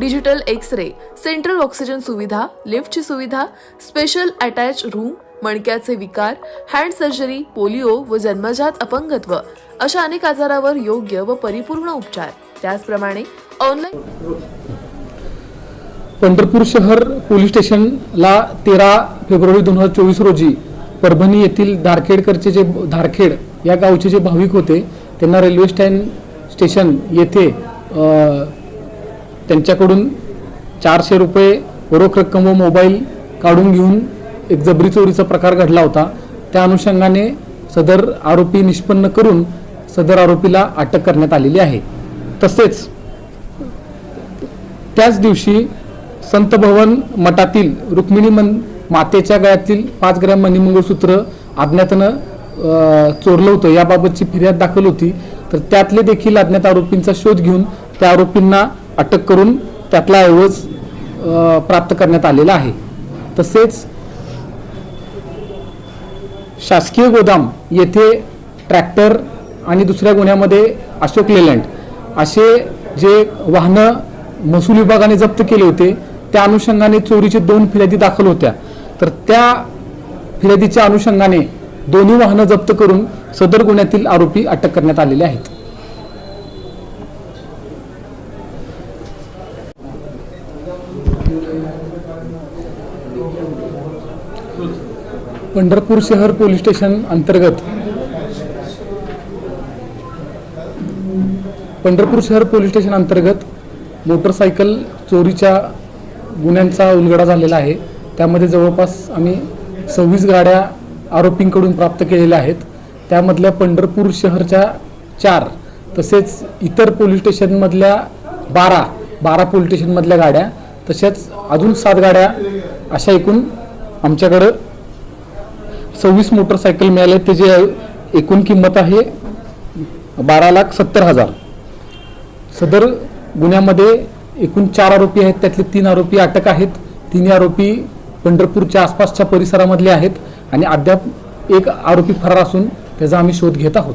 digital X ray central oxygen सुविधा लिफ्टची सुविधा स्पेशल अटॅच रूम मणक्याचे विकार हँड सर्जरी पोलिओ व जन्मजात अपंगत्व अशा अनेक आजारावर योग्य व परिपूर्ण उपचार. त्याचप्रमाणे ऑनलाईन पंढरपूर शहर पोलीस स्टेशनला तेरा फेब्रुवारी दोन हजार चोवीस रोजी परभणी येथील धारखेडकरचे जे धारखेड या गावचे जे भाविक होते त्यांना रेल्वे स्टँड स्टेशन येथे त्यांच्याकडून चारशे रुपये रोख रक्कम व मोबाईल काढून घेऊन एक जबरी चोरीचा प्रकार घडला होता. त्या अनुषंगाने सदर आरोपी निष्पन्न करून सदर आरोपीला अटक करण्यात आलेली आहे. तसेच त्याच दिवशी संत भवन मठातील रुक्मिणी मन मातेच्या गळ्यातील पाच ग्रॅम मणिमंगळसूत्र अज्ञातानं चोरलं होतं. याबाबतची फिर्याद दाखल होती. तर त्यातले देखील अज्ञात आरोपींचा शोध घेऊन त्या आरोपींना अटक करून त्यातला ऐवज प्राप्त करण्यात आलेला आहे. तसेच शासकीय गोदाम येथे ट्रॅक्टर आणि दुसऱ्या गुन्ह्यामध्ये अशोक लेलँड असे जे वाहनं महसूल विभागाने जप्त केले होते त्या अनुषंगाने चोरीचे दोन फिर्यादी दाखल होत्या. तर त्या फिर्यादीच्या अनुषंगाने दोन्ही वाहनं जप्त करून सदर गुन्ह्यातील आरोपी अटक करण्यात आलेले आहेत. पंढरपूर शहर पोलीस स्टेशन अंतर्गत. पंढरपूर शहर पोलीस स्टेशन अंतर्गत मोटरसायकल चोरीच्या गुन्ह्यांचा उलगडा झालेला आहे. त्यामध्ये जवळपास आम्ही सव्वीस गाड्या आरोपींकडून प्राप्त केलेल्या आहेत. त्यामधल्या पंढरपूर शहरच्या चार तसेच इतर पोलीस स्टेशनमधल्या बारा बारा पोलीस स्टेशनमधल्या गाड्या तसेच अजून सात गाड्या अशा एकूण आमच्याकडं सव्वीस मोटरसायकल मिळाले. त्याची एकूण किंमत आहे बारा लाख सत्तर हजार. सदर गुन्ह्यामध्ये एकूण चार आरोपी आहेत. त्यातले तीन आरोपी अटक आहेत. तिन्ही आरोपी पंढरपूरच्या आसपासच्या परिसरामधले आहेत आणि अद्याप एक आरोपी फरार असून त्याचा आम्ही शोध घेत आहोत.